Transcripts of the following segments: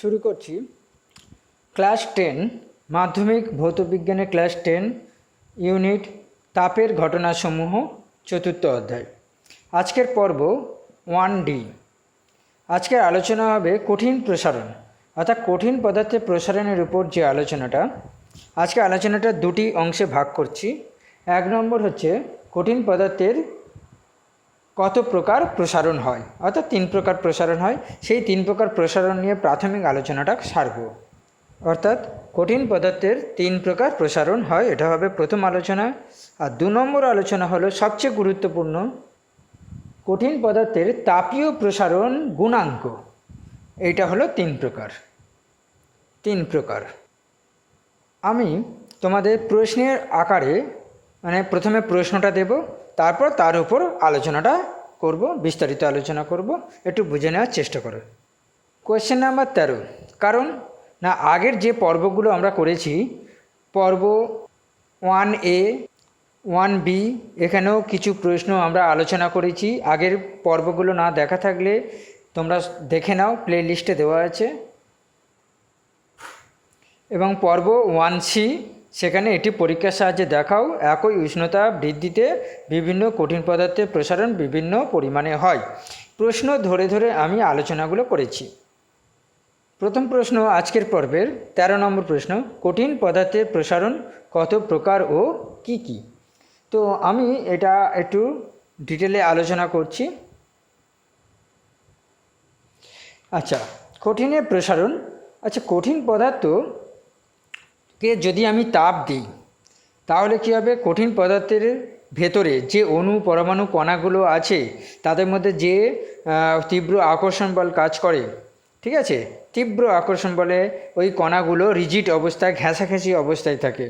শুরু করছি। Class ten, মাধ্যমিক ভৌতবিজ্ঞানের ক্লাস টেন, ইউনিট, তাপের ঘটনাসমূহ, চতুর্থ অধ্যায়। আজকের পর্ব ওয়ান ডি। আজকের আলোচনা হবে কঠিন প্রসারণ, অর্থাৎ কঠিন পদার্থের প্রসারণের উপর যে আলোচনাটা, আজকে আলোচনাটা দুটি অংশে ভাগ করছি। এক নম্বর হচ্ছে কঠিন পদার্থের কত প্রকার প্রসারণ হয়? অর্থাৎ তিন প্রকার প্রসারণ হয়। সেই তিন প্রকার প্রসারণ নিয়ে প্রাথমিক আলোচনাটা সারব। অর্থাৎ কঠিন পদার্থের তিন প্রকার প্রসারণ হয়, এটা হবে প্রথম আলোচনা। আর দু নম্বর আলোচনা হলো সবচেয়ে গুরুত্বপূর্ণ, কঠিন পদার্থের তাপীয় প্রসারণ গুণাঙ্ক। এইটা হলো তিন প্রকার। তিন প্রকার। আমি তোমাদের প্রশ্নের আকারে মানে প্রথমে প্রশ্নটা দেব, তারপর তার উপর আলোচনাটা করব, বিস্তারিত আলোচনা করব, একটু বুঝে নেওয়ার চেষ্টা করো। কোয়েশ্চেন নাম্বার তেরো। কারণ না, আগের যে পর্বগুলো আমরা করেছি, পর্ব ওয়ান এ ওয়ান বি এখানেও কিছু প্রশ্ন আমরা আলোচনা করেছি। আগের পর্বগুলো না দেখা থাকলে তোমরা দেখে নাও প্লে লিস্টে দেওয়া আছে। এবং পর্ব ওয়ান সি সেখানে এটি পরীক্ষার সাহায্যে দেখাও একই উষ্ণতা বৃদ্ধিতে বিভিন্ন কঠিন পদার্থের প্রসারণ বিভিন্ন পরিমাণে হয়। প্রশ্ন ধরে ধরে আমি আলোচনাগুলো করেছি। প্রথম প্রশ্ন আজকের পর্বের ১৩ নম্বর প্রশ্ন, কঠিন পদার্থের প্রসারণ কত প্রকার ও কি কি? তো আমি এটা একটু ডিটেলে আলোচনা করছি। আচ্ছা কঠিনের প্রসারণ আচ্ছা কঠিন পদার্থকে যদি আমি তাপ দিই, তাহলে কী হবে? কঠিন পদার্থের ভেতরে যে অণু, পরমাণু কণাগুলো আছে, তাদের মধ্যে যে তীব্র আকর্ষণ বল কাজ করে, ঠিক আছে? তীব্র আকর্ষণ বলে ওই কণাগুলো রিজিড অবস্থায়, ঘেঁষাঘেঁষি অবস্থায় থাকে।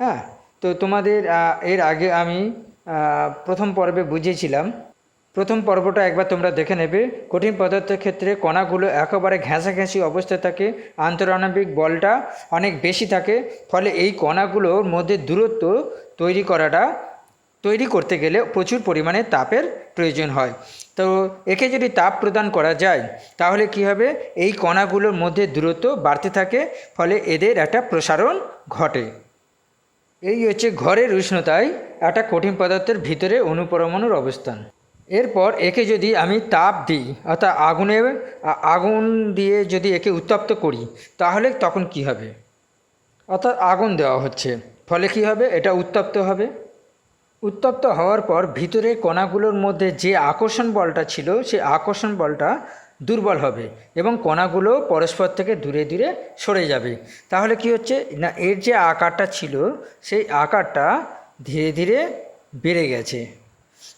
হ্যাঁ? তো তোমাদের এর আগে আমি প্রথম পর্বে বুঝিয়েছিলাম প্রথম পর্বটা একবার তোমরা দেখে নেবে। কঠিন পদার্থের ক্ষেত্রে কণাগুলো একেবারে ঘেঁষাঘেঁষি অবস্থায় থাকে, আন্তরাণবিক বলটা অনেক বেশি থাকে, ফলে এই কণাগুলোর মধ্যে দূরত্ব তৈরি করাটা, তৈরি করতে গেলে প্রচুর পরিমাণে তাপের প্রয়োজন হয়। তো একে যদি তাপ প্রদান করা যায়, তাহলে কি হবে? এই কণাগুলোর মধ্যে দূরত্ব বাড়তে থাকে, ফলে এদের একটা প্রসারণ ঘটে। এই হচ্ছে ঘরের উষ্ণতায় একটা কঠিন পদার্থের ভিতরে অনুপরমাণুর অবস্থান। এরপর একে যদি আমি তাপ দিই, অর্থাৎ আগুনে আগুন দিয়ে যদি একে উত্তপ্ত করি, তাহলে তখন কি হবে? অর্থাৎ আগুন দেওয়া হচ্ছে। ফলে কি হবে? এটা উত্তপ্ত হবে। উত্তপ্ত হওয়ার পর ভিতরে কণাগুলোর মধ্যে যে আকর্ষণ বলটা ছিল, সেই আকর্ষণ বলটা দুর্বল হবে এবং কণাগুলো পরস্পর থেকে দূরে দূরে সরে যাবে। তাহলে কি হচ্ছে? না, এর যে আকারটা ছিল, সেই আকারটা ধীরে ধীরে বেড়ে গেছে।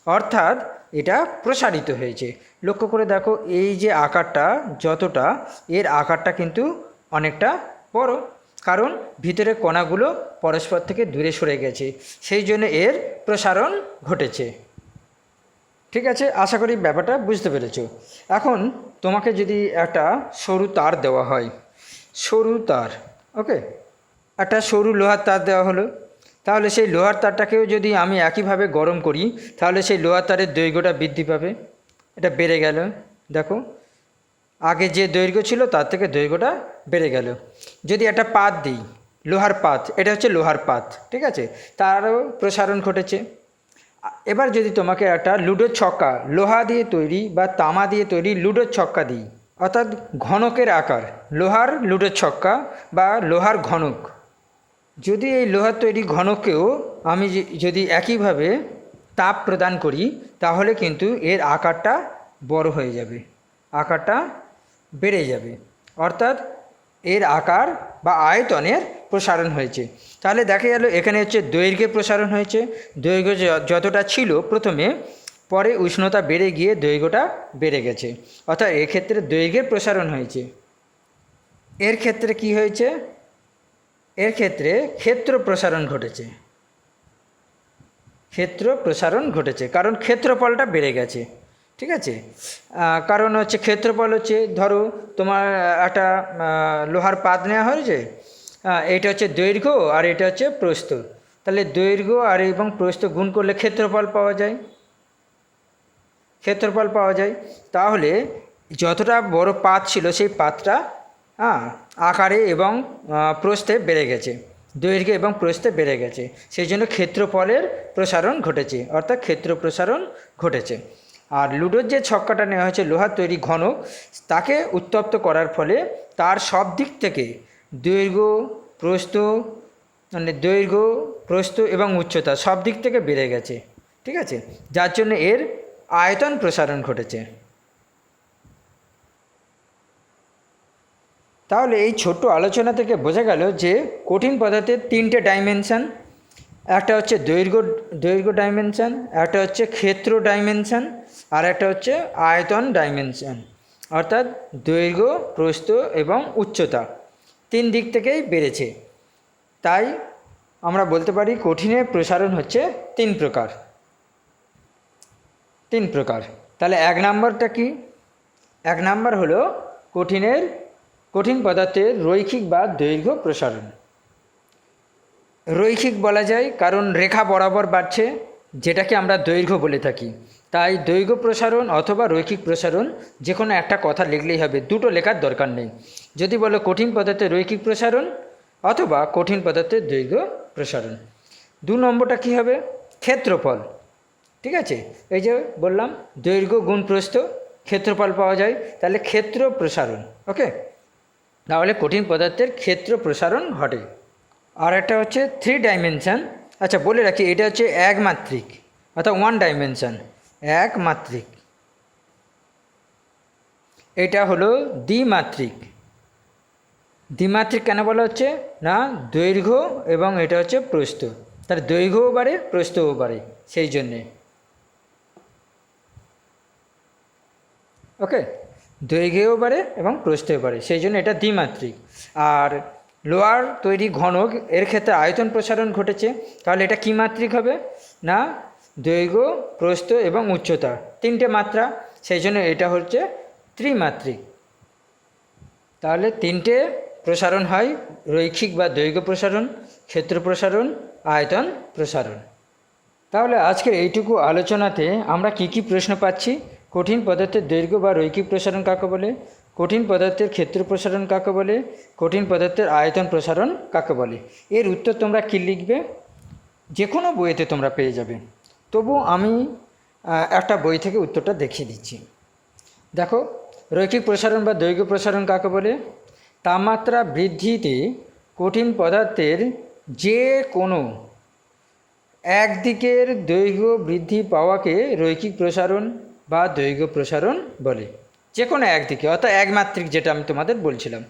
অর্থাৎ এটা প্রসারিত হয়েছে। লক্ষ্য করে দেখো, এই যে আকারটা যতটা, এর আকারটা কিন্তু অনেকটা বড়। কারণ ভিতরে কণাগুলো পরস্পর থেকে দূরে সরে গেছে। সেই জন্য এর প্রসারণ ঘটেছে। ঠিক আছে? আশা করি ব্যাপারটা বুঝতে পেরেছ। এখন তোমাকে যদি একটা সরু তার দেওয়া হয়। সরু তার, ওকে? একটা সরু লোহার তার দেওয়া হলো। তাহলে সেই লোহার তারটাকেও যদি আমি একইভাবে গরম করি, তাহলে সেই লোহার তারের দৈর্ঘ্যটা বৃদ্ধি পাবে। এটা বেড়ে গেল। দেখো, আগে যে দৈর্ঘ্য ছিল, তার থেকে দৈর্ঘ্যটা বেড়ে গেল। যদি একটা পাত দিই, লোহার পাত, এটা হচ্ছে লোহার পাত, ঠিক আছে? তারও প্রসারণ ঘটেছে। এবার যদি তোমাকে একটা লুডোর ছক্কা, লোহা দিয়ে তৈরি বা তামা দিয়ে তৈরি লুডোর ছক্কা দিই, অর্থাৎ ঘনকের আকার, লোহার লুডোর ছক্কা বা লোহার ঘনক যদি এই লোহার তৈরি ঘনকেও আমি যদি একইভাবে তাপ প্রদান করি, তাহলে কিন্তু এর আকারটা বড় হয়ে যাবে, আকারটা বেড়ে যাবে। অর্থাৎ এর আকার বা আয়তনের প্রসারণ হয়েছে। তাহলে দেখা গেল, এখানে হচ্ছে দৈর্ঘ্যে প্রসারণ হয়েছে। দৈর্ঘ্য যতটা ছিল প্রথমে, পরে উষ্ণতা বেড়ে গিয়ে দৈর্ঘ্যটা বেড়ে গেছে। অর্থাৎ এক্ষেত্রে দৈর্ঘ্যের প্রসারণ হয়েছে। এর ক্ষেত্রে কি হয়েছে? এর ক্ষেত্রে ক্ষেত্র প্রসারণ ঘটেছে। ক্ষেত্র প্রসারণ ঘটেছে। কারণ ক্ষেত্রফলটা বেড়ে গেছে। ঠিক আছে? কারণ হচ্ছে ক্ষেত্রফল হচ্ছে, ধরো তোমার একটা লোহার পাত নেওয়া হয়েছে এটা হচ্ছে দৈর্ঘ্য আর এটা হচ্ছে প্রস্থ। তাহলে দৈর্ঘ্য আর এবং প্রস্থ গুণ করলে ক্ষেত্রফল পাওয়া যায়? ক্ষেত্রফল পাওয়া যায়। তাহলে যতটা বড় পাত ছিল, সেই পাতটা হ্যাঁ আকারে এবং প্রস্থে বেড়ে গেছে, দৈর্ঘ্য এবং প্রস্থে বেড়ে গেছে। সেই জন্য ক্ষেত্রফলের প্রসারণ ঘটেছে, অর্থাৎ ক্ষেত্র প্রসারণ ঘটেছে। আর লুডোর যে ছক্কাটা নেওয়া হয়েছে লোহার তৈরি ঘনক, তাকে উত্তপ্ত করার ফলে তার সব দিক থেকে দৈর্ঘ্য, প্রস্থ মানে দৈর্ঘ্য, প্রস্থ এবং উচ্চতা সব দিক থেকে বেড়ে গেছে, ঠিক আছে? যার জন্য এর আয়তন প্রসারণ ঘটেছে। তাহলে এই ছোট্ট আলোচনা থেকে বোঝা গেল যে কঠিন পদার্থের তিনটে ডাইমেনশন একটা হচ্ছে দৈর্ঘ্য দৈর্ঘ্য ডাইমেনশান একটা হচ্ছে ক্ষেত্র ডাইমেনশন আর একটা হচ্ছে আয়তন ডাইমেনশন অর্থাৎ দৈর্ঘ্য, প্রস্থ এবং উচ্চতা তিন দিক থেকেই বেড়েছে। তাই আমরা বলতে পারি কঠিনের প্রসারণ হচ্ছে তিন প্রকার। তিন প্রকার। তাহলে এক নাম্বারটা কি? এক নাম্বার হলো কঠিনের কঠিন পদার্থের রৈখিক বা দৈর্ঘ্য প্রসারণ। রৈখিক বলা যায় কারণ রেখা বরাবর বাড়ছে, যেটাকে আমরা দৈর্ঘ্য বলে থাকি। তাই দৈর্ঘ্য প্রসারণ অথবা রৈখিক প্রসারণ যে কোনো একটা কথা লিখলেই হবে, দুটো লেখার দরকার নেই। যদি বলো কঠিন পদার্থের রৈখিক প্রসারণ অথবা কঠিন পদার্থের দৈর্ঘ্য প্রসারণ। দু নম্বরটা কী হবে? ক্ষেত্রফল। ঠিক আছে? এই যে বললাম, দৈর্ঘ্য গুণ প্রস্থ ক্ষেত্রফল পাওয়া যায়। তাহলে ক্ষেত্র প্রসারণ ওকে তাহলে কঠিন পদার্থের ক্ষেত্র প্রসারণ ঘটে। আর একটা হচ্ছে থ্রি ডাইমেনশন আচ্ছা বলে রাখি, এটা হচ্ছে একমাত্রিক অর্থাৎ ওয়ান ডাইমেনশন একমাত্রিক এটা হলো দ্বিমাত্রিক। দ্বিমাত্রিক কেন বলা হচ্ছে? না, দৈর্ঘ্য এবং এটা হচ্ছে প্রস্থ। তার দৈর্ঘ্যও বাড়ে, প্রস্থও বাড়ে, সেই জন্যে। ওকে দৈর্ঘ্যও বাড়ে এবং প্রস্থেও বাড়ে, সেই জন্য এটা দ্বিমাত্রিক। আর লোয়ার তৈরি ঘনক, এর ক্ষেত্রে আয়তন প্রসারণ ঘটেছে। তাহলে এটা কী মাত্রিক হবে? না, দৈর্ঘ্য, প্রস্থ এবং উচ্চতা, তিনটে মাত্রা, সেই জন্য এটা হচ্ছে ত্রিমাত্রিক। তাহলে তিনটে প্রসারণ হয়, রৈখিক বা দৈর্ঘ্য প্রসারণ, ক্ষেত্র প্রসারণ, আয়তন প্রসারণ। তাহলে আজকের এইটুকু আলোচনাতে আমরা কি কি প্রশ্ন পাচ্ছি? কঠিন পদার্থের দৈর্ঘ্য বা রৈখিক প্রসারণ কাকে বলে? কঠিন পদার্থের ক্ষেত্র প্রসারণ কাকে বলে? কঠিন পদার্থের আয়তন প্রসারণ কাকে বলে? এর উত্তর তোমরা কী লিখবে? যে কোনো বইতে তোমরা পেয়ে যাবে। তবু আমি একটা বই থেকে উত্তরটা দেখিয়ে দিচ্ছি। দেখো, রৈখিক প্রসারণ বা দৈর্ঘ্য প্রসারণ কাকে বলে? তাপমাত্রা বৃদ্ধিতে কঠিন পদার্থের যে কোনো একদিকের দৈর্ঘ্য বৃদ্ধি পাওয়াকে রৈখিক প্রসারণ বা দৈর্ঘ্য প্রসারণ বলে। যে কোনো একদিকে, অর্থাৎ একমাত্রিক যেটা আমি তোমাদের বলছিলাম।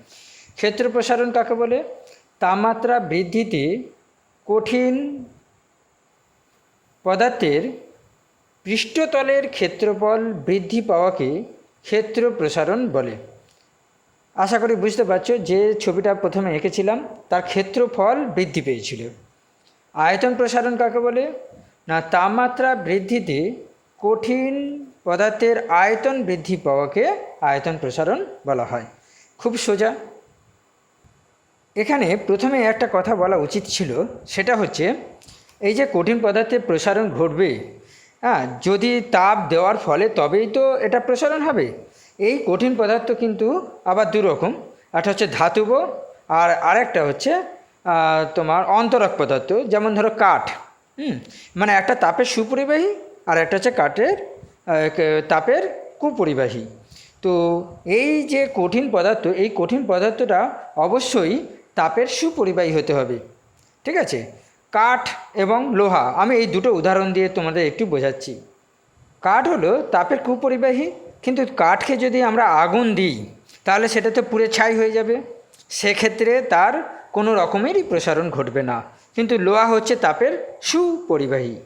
ক্ষেত্র প্রসারণ কাকে বলে? তাপমাত্রা বৃদ্ধিতে কঠিন পদার্থের পৃষ্ঠতলের ক্ষেত্রফল বৃদ্ধি পাওয়াকে ক্ষেত্র প্রসারণ বলে। আশা করি বুঝতে পারছ যে ছবিটা প্রথমে এঁকেছিলাম, তার ক্ষেত্রফল বৃদ্ধি পেয়েছিল। আয়তন প্রসারণ কাকে বলে? না, তাপমাত্রা বৃদ্ধিতে কঠিন পদার্থের আয়তন বৃদ্ধি পাওয়াকে আয়তন প্রসারণ বলা হয়। খুব সোজা। এখানে প্রথমে একটা কথা বলা উচিত ছিল, সেটা হচ্ছে, এই যে কঠিন পদার্থের প্রসারণ ঘটবে হ্যাঁ যদি তাপ দেওয়ার ফলে তবেই তো এটা প্রসারণ হবে। এই কঠিন পদার্থ কিন্তু আবার দুরকম। একটা হচ্ছে ধাতুব আর আরেকটা হচ্ছে তোমার অন্তরক পদার্থ, যেমন ধরো কাঠ, হুম মানে একটা তাপের সুপরিবাহী আর একটা হচ্ছে কাঠের তাপের কুপরিবাহী। তো এই যে কঠিন পদার্থ, এই কঠিন পদার্থটা অবশ্যই তাপের সুপরিবাহী হতে হবে। ঠিক আছে? কাঠ এবং লোহা, আমি এই দুটো উদাহরণ দিয়ে তোমাদের একটু বোঝাচ্ছি। কাঠ হলো তাপের কুপরিবাহী, কিন্তু কাঠকে যদি আমরা আগুন দিই, তাহলে সেটা তো পুরে ছাই হয়ে যাবে। সেক্ষেত্রে তার কোনো রকমেরই প্রসারণ ঘটবে না। কিন্তু লোহা হচ্ছে তাপের সুপরিবাহী।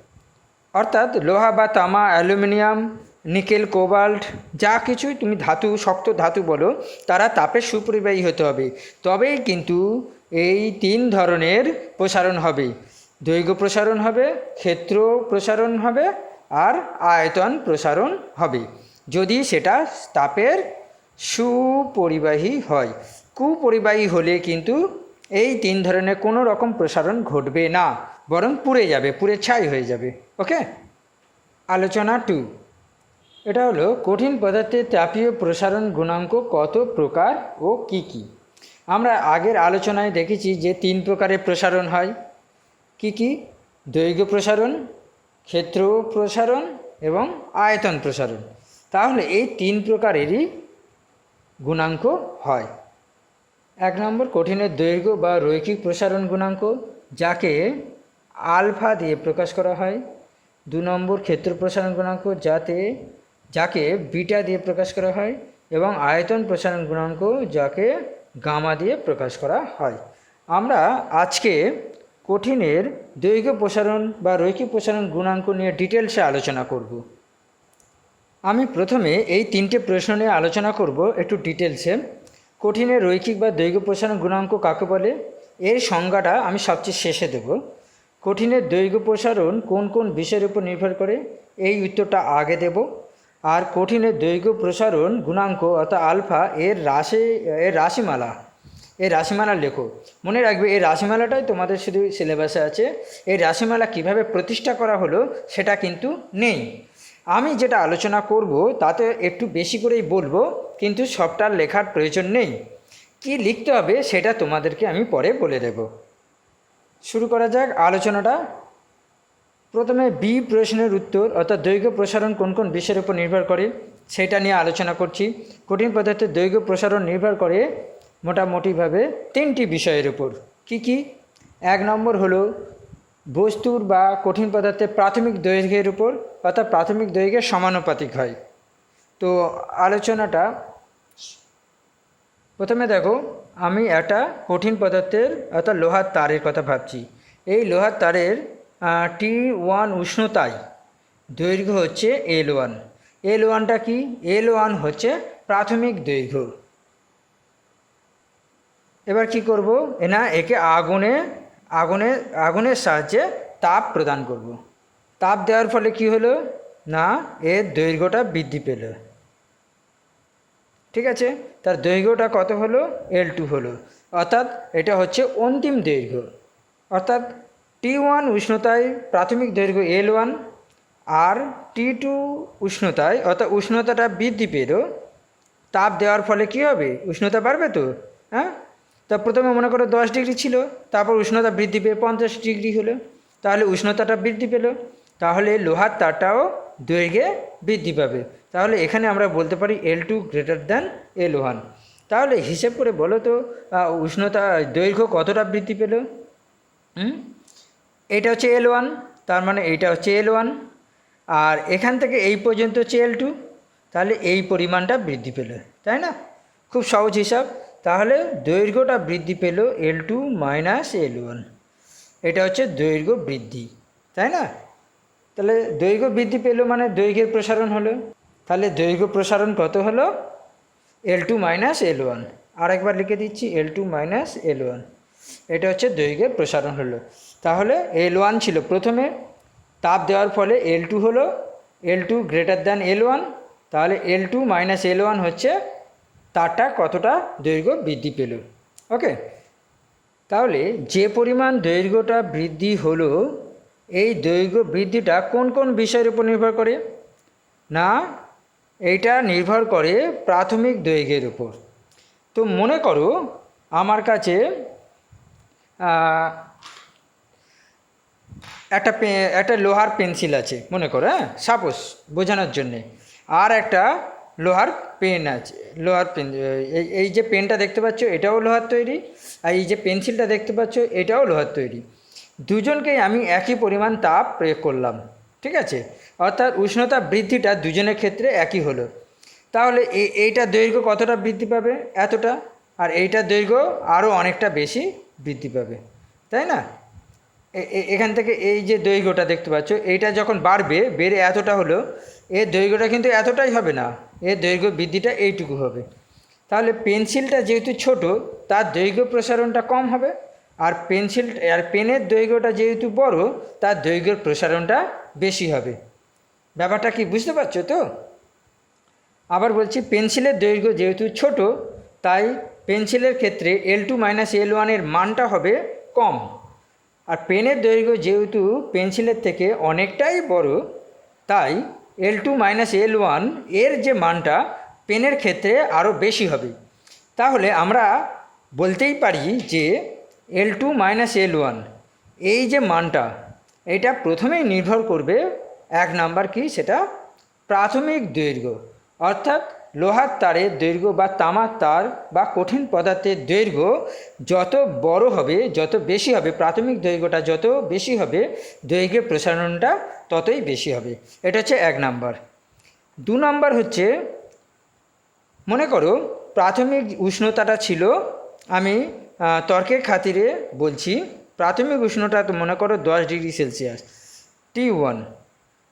অর্থাৎ লোহা বা তামা, অ্যালুমিনিয়াম, নিকেল, কোবাল্ট, যা কিছুই তুমি ধাতু, শক্ত ধাতু বলো, তারা তাপের সুপরিবাহী হতে হবে। তবেই কিন্তু এই তিন ধরনের প্রসারণ হবে। দৈর্ঘ্য প্রসারণ হবে, ক্ষেত্র প্রসারণ হবে, আর আয়তন প্রসারণ হবে। যদি সেটা তাপের সুপরিবাহী হয়। কুপরিবাহী হলে কিন্তু এই তিন ধরনের কোনো রকম প্রসারণ ঘটবে না, বরং পুড়ে যাবে, পুড়ে ছাই হয়ে যাবে। ওকে আলোচনা টু এটা হলো কঠিন পদার্থের তাপীয় প্রসারণ গুণাঙ্ক কত প্রকার ও কি কি? আমরা আগের আলোচনায় দেখেছি যে তিন প্রকারের প্রসারণ হয়। কি কি? দৈর্ঘ্য প্রসারণ, ক্ষেত্র প্রসারণ এবং আয়তন প্রসারণ। তাহলে এই তিন প্রকারেরই গুণাঙ্ক হয়। এক নম্বর, কঠিনের দৈর্ঘ্য বা রৈখিক প্রসারণ গুণাঙ্ক, যাকে আলফা দিয়ে প্রকাশ করা হয়। দু নম্বর ক্ষেত্র প্রসারণ গুণাঙ্ক যাতে, যাকে বিটা দিয়ে প্রকাশ করা হয় এবং আয়তন প্রসারণ গুণাঙ্ক যাকে গামা দিয়ে প্রকাশ করা হয়। আমরা আজকে কঠিনের দৈর্ঘ্য প্রসারণ বা রৈখিক প্রসারণ গুণাঙ্ক নিয়ে ডিটেলসে আলোচনা করব। আমি প্রথমে এই তিনটে প্রশ্ন নিয়ে আলোচনা করব একটু ডিটেলসে। কঠিনের রৈখিক বা দৈর্ঘ্য প্রসারণ গুণাঙ্ক কাকে বলে? এর সংজ্ঞাটা আমি সবচেয়ে শেষে দেব। কঠিনের দৈর্ঘ্য প্রসারণ কোন কোন বিষয়ের উপর নির্ভর করে? এই উত্তরটা আগে দেব। আর কঠিনের দৈর্ঘ্য প্রসারণ গুণাঙ্ক অর্থাৎ আলফা এর রাশি, এর রাশিমালা। এই রাশিমালা লেখো। মনে রাখবে, এই রাশিমালাটাই তোমাদের শুধু সিলেবাসে আছে। এই রাশিমালা কীভাবে প্রতিষ্ঠা করা হলো সেটা কিন্তু নেই। আমি যেটা আলোচনা করব তাতে একটু বেশি করেই বলব, কিন্তু সবটার লেখার প্রয়োজন নেই। কি লিখতে হবে সেটা তোমাদেরকে আমি পরে বলে দেব। শুরু করা যাক আলোচনাটা। প্রথমে বি প্রশ্নের উত্তর অর্থাৎ দৈর্ঘ্য প্রসারণ কোন কোন বিষয়ের উপর নির্ভর করে, সেটা নিয়ে আলোচনা করছি। কঠিন পদার্থের দৈর্ঘ্য প্রসারণ নির্ভর করে মোটামুটিভাবে তিনটি বিষয়ের উপর। কি কি? এক নম্বর হলো বস্তুর বা কঠিন পদার্থের প্রাথমিক দৈর্ঘ্যের উপর অর্থাৎ প্রাথমিক দৈর্ঘ্যের সমানুপাতিক হয়। তো আলোচনাটা প্রথমে দেখো আমি একটা কঠিন পদার্থের অর্থাৎ লোহার তারের কথা ভাবছি। এই লোহার তারের টি ওয়ান উষ্ণতায় দৈর্ঘ্য হচ্ছে এল ওয়ান এল ওয়ানটা কি? এল ওয়ান হচ্ছে প্রাথমিক দৈর্ঘ্য। এবার কি করব? না, একে আগুনে আগুনে, আগুনের সাহায্যে তাপ প্রদান করব। তাপ দেওয়ার ফলে কি হলো? না, এর দৈর্ঘ্যটা বৃদ্ধি পেল। ঠিক আছে? তার দৈর্ঘ্যটা কত হলো? এল টু হলো। অর্থাৎ এটা হচ্ছে অন্তিম দৈর্ঘ্য। অর্থাৎ টি ওয়ান উষ্ণতায় প্রাথমিক দৈর্ঘ্য এল ওয়ান আর টি টু উষ্ণতায়, অর্থাৎ উষ্ণতাটা বৃদ্ধি পেল, তাপ দেওয়ার ফলে কি হবে? উষ্ণতা বাড়বে তো হ্যাঁ? তা প্রথমে মনে করো দশ ডিগ্রি ছিল, তারপর উষ্ণতা বৃদ্ধি পেয়ে পঞ্চাশ ডিগ্রি হলো। তাহলে উষ্ণতাটা বৃদ্ধি পেল, তাহলে লোহার তারটাও দৈর্ঘ্যে বৃদ্ধি পাবে। তাহলে এখানে আমরা বলতে পারি L two greater than L one তাহলে হিসেব করে বলো তো উষ্ণতা দৈর্ঘ্য কতটা বৃদ্ধি পেল? হুম? এটা হচ্ছে এল ওয়ান তার মানে এইটা হচ্ছে এল ওয়ান আর এখান থেকে এই পর্যন্ত হচ্ছে এল টু তাহলে এই পরিমাণটা বৃদ্ধি পেল, তাই না? খুব সহজ হিসাব। তাহলে দৈর্ঘ্যটা বৃদ্ধি পেল L two minus L one এটা হচ্ছে দৈর্ঘ্য বৃদ্ধি, তাই না? তাহলে দৈর্ঘ্য বৃদ্ধি পেল মানে দৈর্ঘ্যের প্রসারণ হলো। তাহলে দৈর্ঘ্য প্রসারণ কত হলো? L two minus L one আরেকবার লিখে দিচ্ছি L two minus L one এটা হচ্ছে দৈর্ঘ্যের প্রসারণ হলো। তাহলে এল ওয়ান ছিল প্রথমে, তাপ দেওয়ার ফলে এল টু হলো L two greater than L one তাহলে L two minus L one হচ্ছে, তারটা কতটা দৈর্ঘ্য বৃদ্ধি পেল? ওকে? তাহলে যে পরিমাণ দৈর্ঘ্যটা বৃদ্ধি হলো, এই দৈর্ঘ্য বৃদ্ধিটা কোন কোন বিষয়ের উপর নির্ভর করে? না এইটা নির্ভর করে প্রাথমিক দৈর্ঘ্যের উপর। তো মনে করো আমার কাছে একটা একটা লোহার পেন্সিল আছে, মনে করো হ্যাঁ? সাপোজ, বোঝানোর জন্যে। আর একটা লোহার পেন আছে, লোহার পেন এই এই যে পেনটা দেখতে পাচ্ছ, এটাও লোহার তৈরি। আর এই যে পেন্সিলটা দেখতে পাচ্ছ, এটাও লোহার তৈরি। দুজনকেই আমি একই পরিমাণ তাপ প্রয়োগ করলাম। ঠিক আছে? অর্থাৎ উষ্ণতা বৃদ্ধিটা দুজনের ক্ষেত্রে একই হলো। তাহলে এইটা দৈর্ঘ্য কতটা বৃদ্ধি পাবে? এতটা। আর এইটার দৈর্ঘ্য আরও অনেকটা বেশি বৃদ্ধি পাবে। তাই না? এখান থেকে এই যে দৈর্ঘ্যটা দেখতে পাচ্ছ, এইটা যখন বাড়বে, বেড়ে এতটা হলো এর দৈর্ঘ্যটা কিন্তু এতটাই হবে না। এর দৈর্ঘ্য বৃদ্ধিটা এইটুকু হবে। তাহলে পেন্সিলটা যেহেতু ছোট, তার দৈর্ঘ্য প্রসারণটা কম হবে। আর পেন্সিল, আর পেনের দৈর্ঘ্যটা যেহেতু বড়, তার দৈর্ঘ্যের প্রসারণটা বেশি হবে। ব্যাপারটা কি বুঝতে পারছ তো? আবার বলছি, পেন্সিলের দৈর্ঘ্য যেহেতু ছোট, তাই পেন্সিলের ক্ষেত্রে এল টু মাইনাস এল ওয়ানের মানটা হবে কম। আর পেনের দৈর্ঘ্য যেহেতু পেন্সিলের থেকে অনেকটাই বড়, তাই এল টু মাইনাস এল ওয়ানের যে মানটা পেনের ক্ষেত্রে আরও বেশি হবে। তাহলে আমরা বলতেই পারি যে L two minus L one এই যে মানটা এটা প্রথমেই নির্ভর করবে এক নাম্বার কি? সেটা প্রাথমিক দৈর্ঘ্য। অর্থাৎ লোহার তারের দৈর্ঘ্য বা তামার তার বা কঠিন পদার্থের দৈর্ঘ্য যত বড় হবে, যত বেশি হবে, প্রাথমিক দৈর্ঘ্যটা যত বেশি হবে, দৈর্ঘ্যের প্রসারণটা ততই বেশি হবে। এটা হচ্ছে এক নাম্বার। দু নাম্বার হচ্ছে, মনে করো প্রাথমিক উষ্ণতাটা ছিল, আমি তর্কের খাতিরে বলছি প্রাথমিক উষ্ণতা মনে করো দশ ডিগ্রি সেলসিয়াস টি ওয়ান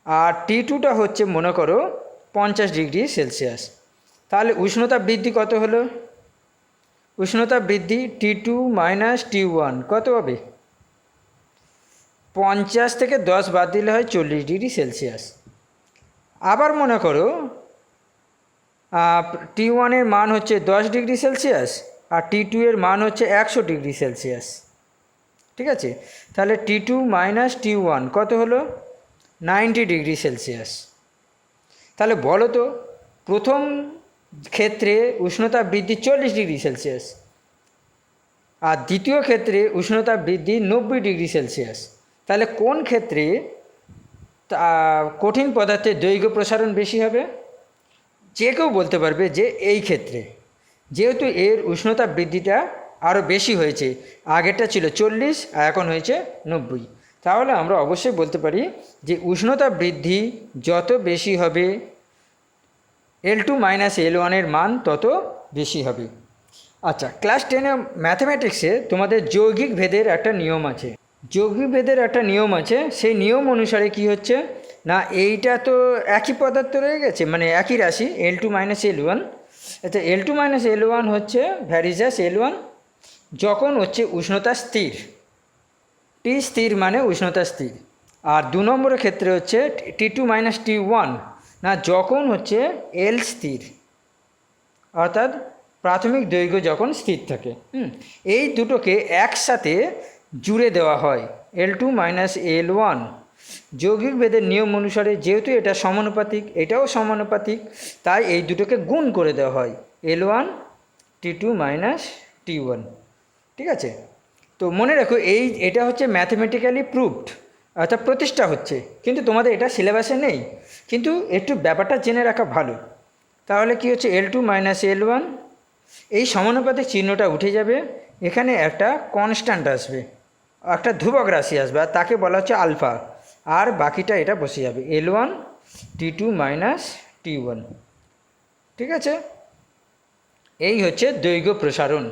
আর টি টুটা হচ্ছে মনে করো পঞ্চাশ ডিগ্রি সেলসিয়াস। তাহলে উষ্ণতা বৃদ্ধি কত হলো? উষ্ণতা বৃদ্ধি T two minus T one কত হবে? পঞ্চাশ থেকে দশ বাদ দিলে হয় চল্লিশ ডিগ্রি সেলসিয়াস। আবার মনে করো টি ওয়ানের মান হচ্ছে দশ ডিগ্রি সেলসিয়াস, আর টি টু এর মান হচ্ছে একশো ডিগ্রি সেলসিয়াস। ঠিক আছে? তাহলে T two minus T one কত হলো? নাইনটি ডিগ্রি সেলসিয়াস তাহলে বলো তো, প্রথম ক্ষেত্রে উষ্ণতা বৃদ্ধি চল্লিশ ডিগ্রি সেলসিয়াস আর দ্বিতীয় ক্ষেত্রে উষ্ণতা বৃদ্ধি নব্বই ডিগ্রি সেলসিয়াস তাহলে কোন ক্ষেত্রে কঠিন পদার্থের দৈর্ঘ্য প্রসারণ বেশি হবে? যে কেউ বলতে পারবে যে এই ক্ষেত্রে। যেহেতু এর উষ্ণতা বৃদ্ধিটা আরও বেশি হয়েছে। আগেরটা ছিল চল্লিশ, আর এখন হয়েছে নব্বই। তাহলে আমরা অবশ্যই বলতে পারি যে উষ্ণতা বৃদ্ধি যত বেশি হবে এল টু মাইনাস এল ওয়ানের মান তত বেশি হবে। আচ্ছা ক্লাস টেনে ম্যাথামেটিক্সে তোমাদের যৌগিক ভেদের একটা নিয়ম আছে। যৌগিক ভেদের একটা নিয়ম আছে, সেই নিয়ম অনুসারে কি হচ্ছে? না, এইটা তো একই পদার্থ রয়ে গেছে মানে একই রাশি L two minus L one আচ্ছা L two minus L one হচ্ছে ভ্যারিজাস এল ওয়ান যখন হচ্ছে উষ্ণতা স্থির টি স্থির মানে উষ্ণতা স্থির। আর দু নম্বরের ক্ষেত্রে হচ্ছে T two minus T one না, যখন হচ্ছে এল স্থির, অর্থাৎ প্রাথমিক দৈর্ঘ্য যখন স্থির থাকে এই দুটোকে একসাথে জুড়ে দেওয়া হয় L two minus L one যৌগিক ভেদের নিয়ম অনুসারে যেহেতু এটা সমানুপাতিক, এটাও সমানুপাতিক, তাই এই দুটোকে গুণ করে দেওয়া হয় L one T two minus T one ঠিক আছে? তো মনে রাখো, এই, এটা হচ্ছে ম্যাথমেটিক্যালি প্রুভড অর্থাৎ প্রতিষ্ঠা হচ্ছে। কিন্তু তোমাদের এটা সিলেবাসে নেই। কিন্তু একটু ব্যাপারটা জেনে রাখা ভালো। তাহলে কি হচ্ছে? L two minus L one এই সমানুপাতিক চিহ্নটা উঠে যাবে। এখানে একটা কনস্ট্যান্ট আসবে। একটা ধ্রুবক রাশি আসবে, আর তাকে বলা হচ্ছে আলফা আর বাকিটা এটা বসে যাবে। L one T two minus T one ঠিক আছে? এই হচ্ছে দৈর্ঘ্য প্রসারণ।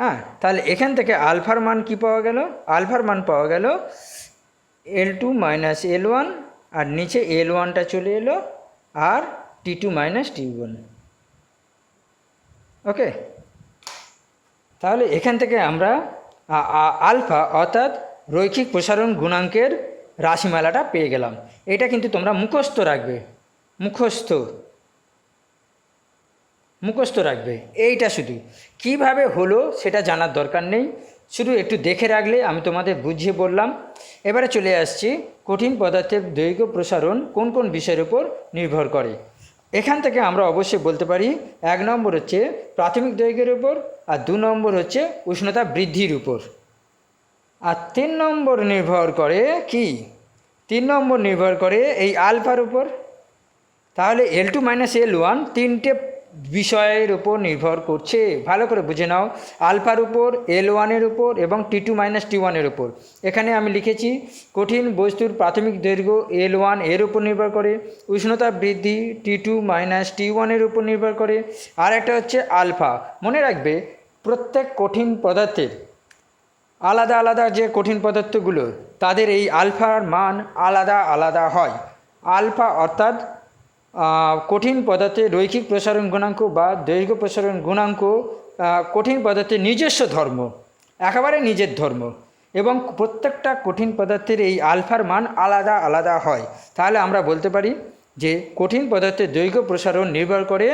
হ্যাঁ তাহলে এখান থেকে আলফার মান কি পাওয়া গেল? আলফার মান পাওয়া গেল L two minus L one আর নিচে এল ওয়ানটা চলে এলো, আর T two minus T one okay? তাহলে এখান থেকে আমরা আলফা অর্থাৎ রৈখিক প্রসারণ গুণাঙ্কের রাশিমালাটা পেয়ে গেলাম। এটা কিন্তু তোমরা মুখস্থ রাখবে। মুখস্থ। মুখস্থ রাখবে, এইটা শুধু। কীভাবে হলো সেটা জানার দরকার নেই। শুধু একটু দেখে রাখলে আমি তোমাদের বুঝিয়ে বললাম। এবারে চলে আসছি, কঠিন পদার্থের দৈর্ঘ্য প্রসারণ কোন কোন বিষয়ের উপর নির্ভর করে। এখান থেকে আমরা অবশ্যই বলতে পারি, এক নম্বর হচ্ছে প্রাথমিক দৈর্ঘ্যের উপর আর দু নম্বর হচ্ছে উষ্ণতা বৃদ্ধির উপর। আর তিন নম্বর নির্ভর করে কি? তিন নম্বর নির্ভর করে এই আলফার উপর। তাহলে L two minus L one তিনটে বিষয়ের উপর নির্ভর করছে। ভালো করে বুঝে নাও। আলফার উপর, এল ওয়ানের উপর এবং টি টু মাইনাস টি ওয়ানের উপর। এখানে আমি লিখেছি, কঠিন বস্তুর প্রাথমিক দৈর্ঘ্য এল ওয়ানের উপর নির্ভর করে, উষ্ণতা বৃদ্ধি টি টু মাইনাস টি ওয়ানের উপর নির্ভর করে আর একটা হচ্ছে আলফা। মনে রাখবে, প্রত্যেক কঠিন পদার্থের আলাদা আলাদা যে কঠিন পদার্থগুলো, তাদের এই আলফার মান আলাদা আলাদা হয়। আলফা অর্থাৎ কঠিন পদার্থে রৈখিক প্রসারণ গুণাঙ্ক বা দৈর্ঘ্য প্রসারণ গুণাঙ্ক কঠিন পদার্থের নিজস্ব ধর্ম, একেবারে নিজের ধর্ম এবং প্রত্যেকটা কঠিন পদার্থের এই আলফার মান আলাদা আলাদা হয়। তাহলে আমরা বলতে পারি যে কঠিন পদার্থের দৈর্ঘ্য প্রসারণ নির্ভর করে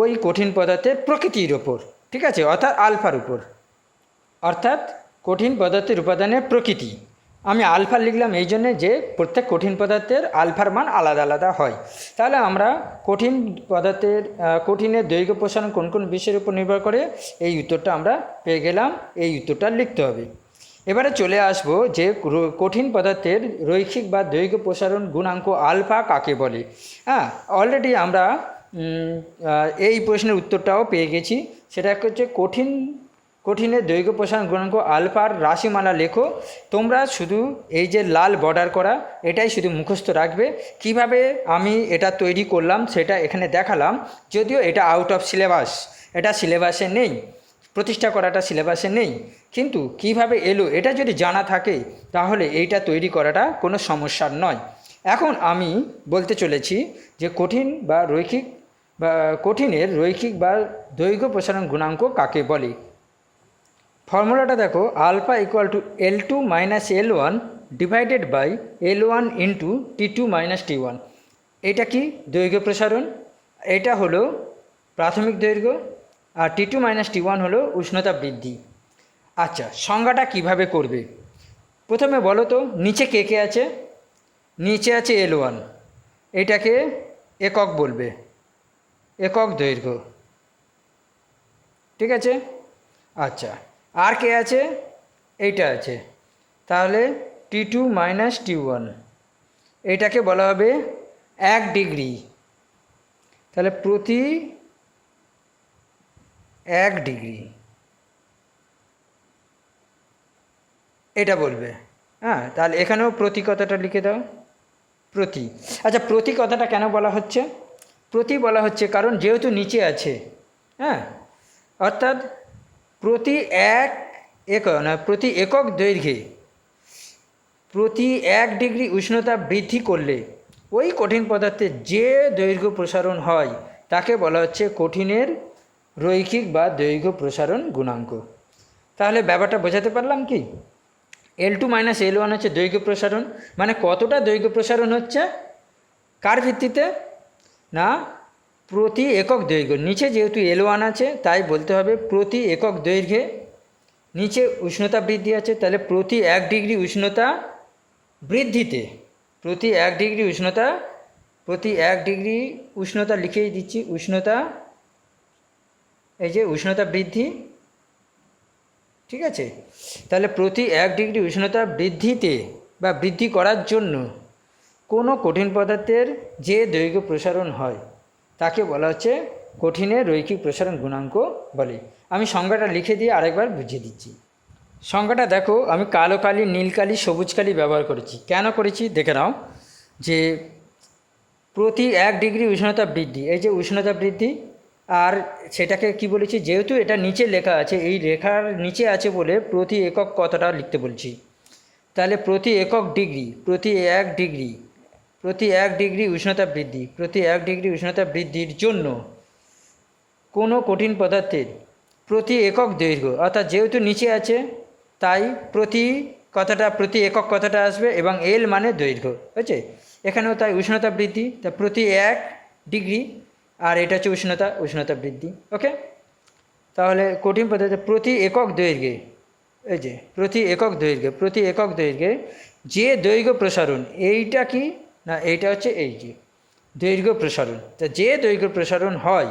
ওই কঠিন পদার্থের প্রকৃতির ওপর ঠিক আছে? অর্থাৎ আলফার উপর। অর্থাৎ কঠিন পদার্থের উপাদানের প্রকৃতি। আমি আলফা লিখলাম এই জন্যে যে প্রত্যেক কঠিন পদার্থের আলফার মান আলাদা আলাদা হয়। তাহলে আমরা কঠিন পদার্থের কঠিনের দৈর্ঘ্য প্রসারণ কোন কোন বিষয়ের উপর নির্ভর করে এই উত্তরটা আমরা পেয়ে গেলাম, এই উত্তরটা লিখতে হবে। এবারে চলে আসব যে কঠিন পদার্থের রৈখিক বা দৈর্ঘ্য প্রসারণ গুণাঙ্ক আলফা কাকে বলে? হ্যাঁ অলরেডি আমরা এই প্রশ্নের উত্তরটাও পেয়ে গেছি। সেটা হচ্ছে কঠিন কঠিনের দৈর্ঘ্য প্রসারণ গুণাঙ্ক আলফার রাশিমালা লেখো। তোমরা শুধু এই যে লাল বর্ডার করা, এটাই শুধু মুখস্থ রাখবে। কীভাবে আমি এটা তৈরি করলাম সেটা এখানে দেখালাম। যদিও এটা আউট অফ সিলেবাস এটা সিলেবাসে নেই। প্রতিষ্ঠা করাটা সিলেবাসে নেই। কিন্তু কীভাবে এলো, এটা যদি জানা থাকে, তাহলে এইটা তৈরি করাটা কোনো সমস্যার নয়। এখন আমি বলতে চলেছি যে কঠিন বা রৈখিক বা কঠিনের রৈখিক বা দৈর্ঘ্য প্রসারণ গুণাঙ্ক কাকে বলে? ফর্মুলাটা দেখো, alpha equal to L two minus L one divided by L one into T two minus T one এটা কি? দৈর্ঘ্য প্রসারণ। এটা হলো প্রাথমিক দৈর্ঘ্য, আর T two minus T one হলো উষ্ণতা বৃদ্ধি। আচ্ছা সংজ্ঞাটা কীভাবে করবে? প্রথমে বলো তো, নিচে কে কে আছে? নিচে আছে এল ওয়ান এটাকে একক বলবে। একক দৈর্ঘ্য। ঠিক আছে? আচ্ছা আর কে আছে? এইটা আছে। তাহলে T two minus T one এইটাকে বলা হবে এক ডিগ্রি। তাহলে প্রতি এক ডিগ্রি। এটা বলবে। হ্যাঁ তাহলে এখানেও প্রতি কথাটা লিখে দাও। প্রতি। আচ্ছা প্রতি কথাটা কেন বলা হচ্ছে? প্রতি বলা হচ্ছে কারণ যেহেতু নিচে আছে। হ্যাঁ অর্থাৎ প্রতি এক এক প্রতি একক দৈর্ঘ্যে, প্রতি এক ডিগ্রি উষ্ণতা বৃদ্ধি করলে ওই কঠিন পদার্থের যে দৈর্ঘ্য প্রসারণ হয়, তাকে বলা হচ্ছে কঠিনের রৈখিক বা দৈর্ঘ্য প্রসারণ গুণাঙ্ক। তাহলে ব্যাপারটা বোঝাতে পারলাম কি? L two minus L one হচ্ছে দৈর্ঘ্য প্রসারণ মানে কতটা দৈর্ঘ্য প্রসারণ হচ্ছে? কার ভিত্তিতে? না প্রতি একক দৈর্ঘ্য। নিচে যেহেতু এল ওয়ান আছে, তাই বলতে হবে প্রতি একক দৈর্ঘ্যে নিচে উষ্ণতা বৃদ্ধি আছে, তাহলে প্রতি এক ডিগ্রি উষ্ণতা বৃদ্ধিতে, প্রতি এক ডিগ্রি উষ্ণতা, প্রতি এক ডিগ্রি উষ্ণতা লিখেই দিচ্ছি, উষ্ণতা, এই যে উষ্ণতা বৃদ্ধি, ঠিক আছে? তাহলে প্রতি এক ডিগ্রি উষ্ণতা বৃদ্ধিতে বা বৃদ্ধি করার জন্য কোনো কঠিন পদার্থের যে দৈর্ঘ্য প্রসারণ হয় তাকে বলা হচ্ছে কঠিনের রৈখিক প্রসারণ গুণাঙ্ক বলে। আমি সংজ্ঞাটা লিখে দিয়ে আরেকবার বুঝিয়ে দিচ্ছি। সংজ্ঞাটা দেখো, আমি কালো কালি, নীল কালি, সবুজ কালি ব্যবহার করেছি। কেন করেছি? দেখে নাও যে প্রতি এক ডিগ্রি উষ্ণতা বৃদ্ধি, এই যে উষ্ণতা বৃদ্ধি, আর সেটাকে কি বলেছি? যেহেতু এটা নিচে লেখা আছে, এই রেখার নিচে আছে বলে প্রতি একক কথাটা লিখতে বলছি? তাহলে প্রতি একক ডিগ্রি, প্রতি এক ডিগ্রি প্রতি এক ডিগ্রি উষ্ণতা বৃদ্ধি, প্রতি এক ডিগ্রি উষ্ণতা বৃদ্ধির জন্য কোনো কঠিন পদার্থের প্রতি একক দৈর্ঘ্য, অর্থাৎ যেহেতু নিচে আছে, তাই প্রতি কথাটা, প্রতি একক কথাটা আসবে এবং এল মানে দৈর্ঘ্য বুঝছে এখানেও তাই উষ্ণতা বৃদ্ধি, তা প্রতি এক ডিগ্রি, আর এটা হচ্ছে উষ্ণতা উষ্ণতা বৃদ্ধি, ওকে? তাহলে কঠিন পদার্থ প্রতি একক দৈর্ঘ্যে, এই যে, প্রতি একক দৈর্ঘ্যে, প্রতি একক দৈর্ঘ্যে যে দৈর্ঘ্য প্রসারণ, এইটা কি না, এইটা হচ্ছে এই যে দৈর্ঘ্য প্রসারণ। তা যে দৈর্ঘ্য প্রসারণ হয়,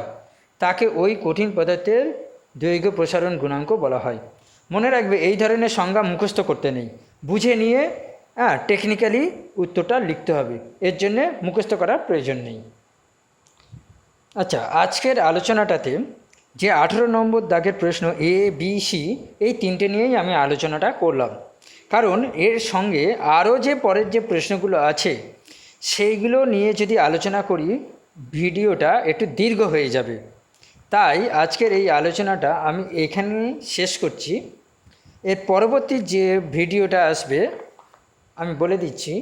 তাকে ওই কঠিন পদার্থের দৈর্ঘ্য প্রসারণ গুণাঙ্ক বলা হয়। মনে রাখবে, এই ধরনের সংজ্ঞা মুখস্থ করতে নেই। বুঝে নিয়ে হ্যাঁ টেকনিক্যালি উত্তরটা লিখতে হবে। এর জন্যে মুখস্থ করার প্রয়োজন নেই। আচ্ছা আজকের আলোচনাটাতে যে আঠেরো নম্বর দাগের প্রশ্ন এ বি সি এই তিনটে নিয়েই আমি আলোচনাটা করলাম। কারণ এর সঙ্গে আরও যে পরের যে প্রশ্নগুলো আছে সেইগুলো নিয়ে যদি আলোচনা করি, ভিডিওটা একটু দীর্ঘ হয়ে যাবে। তাই আজকের এই আলোচনাটা আমি এখানে শেষ করছি। এর পরবর্তী যে ভিডিওটা আসবে, আমি বলে দিচ্ছি।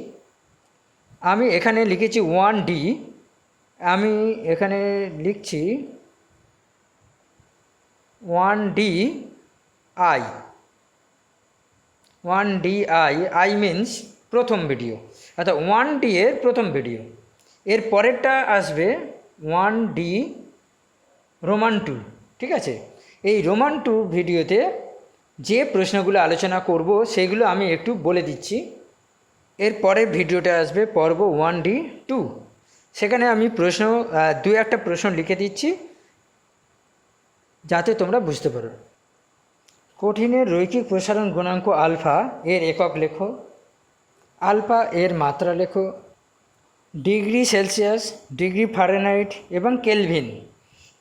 আমি এখানে লিখেছি ওয়ান ডি। আমি এখানে লিখছি one D I. One D I I means প্রথম ভিডিও। অর্থাৎ ওয়ান ডি এর প্রথম ভিডিও এর পরেরটা আসবে ওয়ান ডি রোমান টু ঠিক আছে? এই রোমান টু ভিডিওতে যে প্রশ্নগুলো আলোচনা করব, সেগুলো আমি একটু বলে দিচ্ছি। এর পরের ভিডিওটা আসবে পর্ব ওয়ান ডি টু সেখানে আমি প্রশ্ন দু একটা প্রশ্ন লিখে দিচ্ছি, যাতে তোমরা বুঝতে পারো। কঠিনের রৈখিক প্রসারণ গুণাঙ্ক আলফা এর একক লেখো আলফা এর মাত্রা লেখো। ডিগ্রি সেলসিয়াস, ডিগ্রি ফারেনহাইট এবং কেলভিন।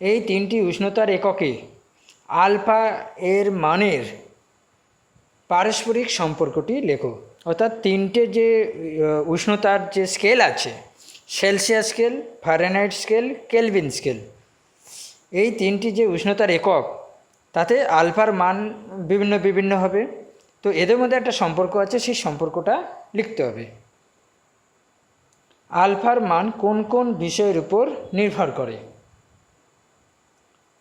এই তিনটি উষ্ণতার এককে আলফা এর মানের পারস্পরিক সম্পর্কটি লেখো। অর্থাৎ তিনটে যে উষ্ণতার যে স্কেল আছে, Celsius scale, Fahrenheit scale, Kelvin scale, এই তিনটি যে উষ্ণতার একক, তাতে আলফার মান বিভিন্ন বিভিন্ন হবে। তো এদের মধ্যে একটা সম্পর্ক আছে, সেই সম্পর্কটা লিখতে হবে। আলফার মান কোন কোন বিষয়ের উপর নির্ভর করে?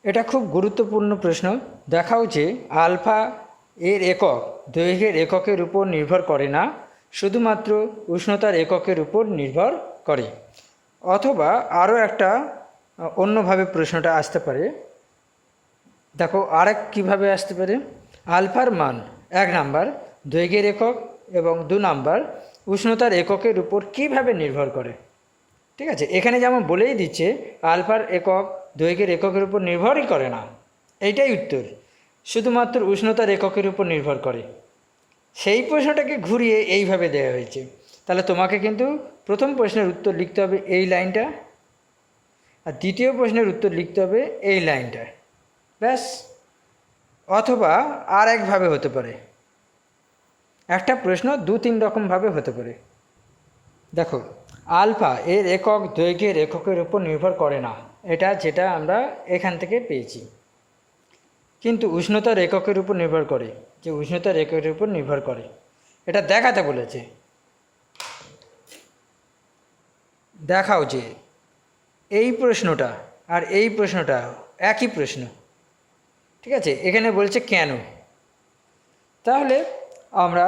এটা খুব গুরুত্বপূর্ণ প্রশ্ন। দেখাও যে আলফা এর একক দৈর্ঘ্যের এককের উপর নির্ভর করে না, শুধুমাত্র উষ্ণতার এককের উপর নির্ভর করে। অথবা আরও একটা অন্যভাবে প্রশ্নটা আসতে পারে। দেখো, আরেক কীভাবে আসতে পারে? আলফার মান এক নাম্বার, দৈর্ঘ্যের একক এবং দু নাম্বার, উষ্ণতার এককের উপর কীভাবে নির্ভর করে? ঠিক আছে? এখানে যেমন বলেই দিচ্ছে, আলফার একক দৈর্ঘ্যের এককের উপর নির্ভরই করে না। এইটাই উত্তর। শুধুমাত্র উষ্ণতার এককের উপর নির্ভর করে। সেই প্রশ্নটাকে ঘুরিয়ে এইভাবে দেওয়া হয়েছে। তাহলে তোমাকে কিন্তু প্রথম প্রশ্নের উত্তর লিখতে হবে এই লাইনটা, আর দ্বিতীয় প্রশ্নের উত্তর লিখতে হবে এই লাইনটা। ব্যাস। অথবা আর একভাবে হতে পারে। একটা প্রশ্ন দু তিন রকমভাবে হতে পারে। দেখো, আলফা এর একক দৈর্ঘ্যের এককের উপর নির্ভর করে না। এটা যেটা আমরা এখান থেকে পেয়েছি। কিন্তু উষ্ণতার এককের উপর নির্ভর করে, যে উষ্ণতার এককের উপর নির্ভর করে। এটা দেখাতে বলেছে। দেখাও যে, এই প্রশ্নটা আর এই প্রশ্নটা একই প্রশ্ন। ঠিক আছে? এখানে বলছে কেন? তাহলে আমরা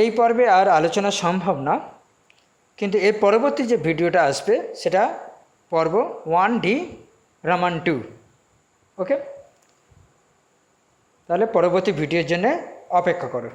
এই পর্বে আর আলোচনা সম্ভব না, কিন্তু এর পরবর্তী যে ভিডিওটা আসবে, সেটা পর্ব one D Raman two okay তাহলে পরবর্তী ভিডিওর জন্য অপেক্ষা করো।